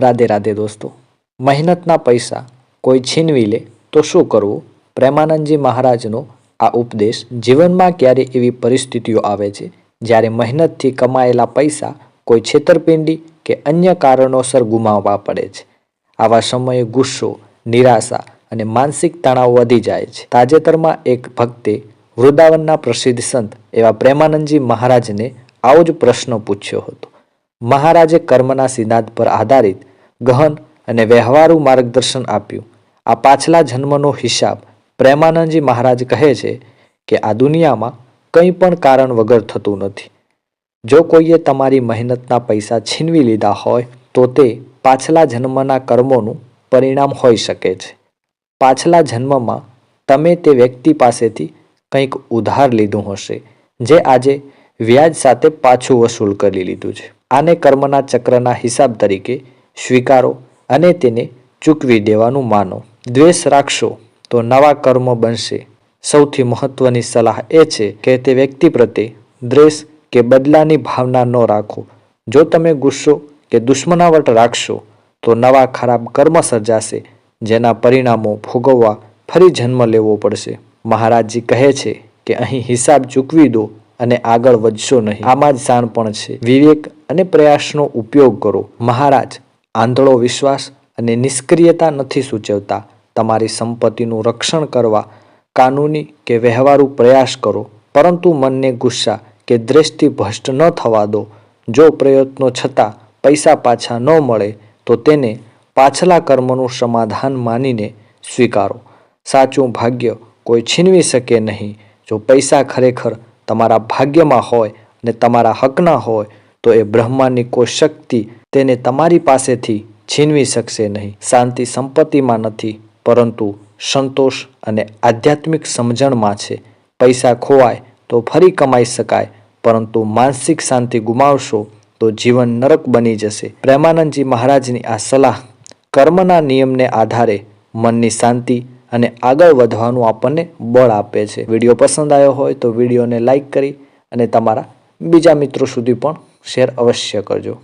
રાધે રાધે દોસ્તો, મહેનતના પૈસા કોઈ છીનવી લે તો શું કરવું? પ્રેમાનંદજી મહારાજનો આ ઉપદેશ જીવનમાં ક્યારે એવી પરિસ્થિતિઓ આવે છે જ્યારે મહેનતથી કમાયેલા પૈસા કોઈ છેતરપિંડી કે અન્ય કારણોસર ગુમાવવા પડે છે? આવા સમયે ગુસ્સો, નિરાશા અને માનસિક તણાવ વધી જાય છે. તાજેતરમાં એક ભક્તે વૃંદાવનના પ્રસિદ્ધ સંત એવા પ્રેમાનંદજી મહારાજને આવો જ પ્રશ્ન પૂછ્યો હતો. મહારાજે કર્મના સિદ્ધાંત પર આધારિત ગહન અને વ્યવહારુ માર્ગદર્શન આપ્યું. આ પાછલા જન્મનો હિસાબ પ્રેમાનંદજી મહારાજ કહે છે કે આ દુનિયામાં કંઈ પણ કારણ વગર થતું નથી. જો કોઈએ તમારી મહેનતના પૈસા છીનવી લીધા હોય, તો તે પાછલા જન્મના કર્મોનું પરિણામ હોઈ શકે છે. પાછલા જન્મમાં તમે તે વ્યક્તિ પાસેથી કંઈક ઉધાર લીધું હશે, જે આજે વ્યાજ સાથે પાછું વસૂલ કરી લીધું છે. આને કર્મના ચક્રના હિસાબ તરીકે સ્વીકારો અને તેને ચૂકવી દેવાનું માનો. દ્વેષ રાખશો તો નવા કર્મ બનશે. સૌથી મહત્વની સલાહ એ છે કે તે વ્યક્તિ પ્રત્યે દ્વેષ કે બદલાની ભાવના ન રાખો. જો તમે ગુસ્સો કે દુશ્મનાવટ રાખશો તો નવા ખરાબ કર્મ સર્જાશે, જેના પરિણામો ભોગવવા ફરી જન્મ લેવો પડશે. મહારાજજી કહે છે કે અહીં હિસાબ ચૂકવી દો અને આગળ વધશો નહીં. આમાં જ શાણપણ છે. વિવેક અને પ્રયાસનો ઉપયોગ કરો. મહારાજ આંધળો વિશ્વાસ અને નિષ્ક્રિયતા નથી સૂચવતા. તમારી સંપત્તિનું રક્ષણ કરવા, કાનૂની કે વ્યવહારુ પ્રયાસ કરો. પરંતુ મનને ગુસ્સા કે દ્રષ્ટિ ભ્રષ્ટ ન થવા દો. જો પ્રયત્નો છતાં પૈસા પાછા ન મળે, તો તેને પાછલા કર્મનું સમાધાન માનીને સ્વીકારો. સાચું ભાગ્ય કોઈ છીનવી શકે નહીં. જો પૈસા ખરેખર તમારા ભાગ્યમાં હોય અને તમારા હકના હોય, તો એ બ્રહ્માની કોઈ શક્તિ તેને તમારી પાસેથી છીનવી શકશે નહીં. શાંતિ સંપત્તિમાં નથી, પરંતુ સંતોષ અને આધ્યાત્મિક સમજણમાં છે. પૈસા ખોવાય તો ફરી કમાઈ શકાય, પરંતુ માનસિક શાંતિ ગુમાવશો તો જીવન નરક બની જશે. પ્રેમાનંદજી મહારાજની આ સલાહ કર્મના નિયમને આધારે મનની શાંતિ અને આગળ વધવાનું આપણને બળ આપે છે. વીડિયો પસંદ આવ્યો હોય તો વિડીયોને લાઇક કરી અને તમારા બીજા મિત્રો સુધી પણ શેર અવશ્ય કરજો.